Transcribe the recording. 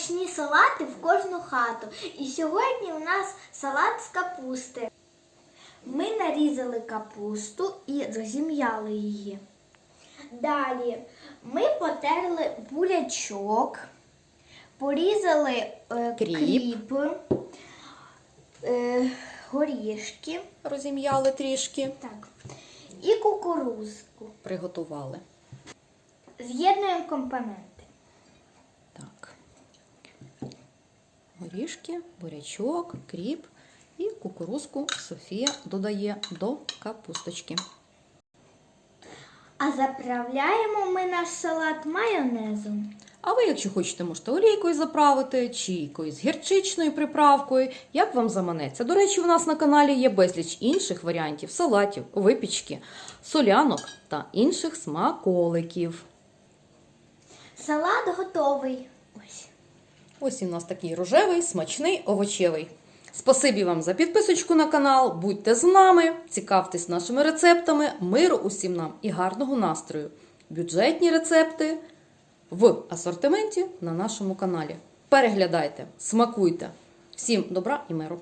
смачні салати в кожну хату. І сьогодні у нас салат з капусти. Ми нарізали капусту і розім'яли її. Далі ми потерли бурячок, порізали е, Кріп. кріп, е, горішки Розім'яли трішки, так, і кукурузку. приготували. З'єднуємо компоненти. Так. Горішки, бурячок, кріп і кукурузку Софія додає до капусточки. А заправляємо ми наш салат майонезом. А ви, якщо хочете, можете олійкою заправити чи якоюсь гірчичною приправкою, як вам заманеться. До речі, у нас на каналі є безліч інших варіантів салатів, випічки, солянок та інших смаколиків. Салат готовий. Ось. і у нас такий рожевий, смачний, овочевий. Спасибі вам за підписочку на канал. Будьте з нами, цікавтесь нашими рецептами, миру усім нам і гарного настрою. Бюджетні рецепти в асортименті на нашому каналі. Переглядайте, смакуйте. Всім добра і миру!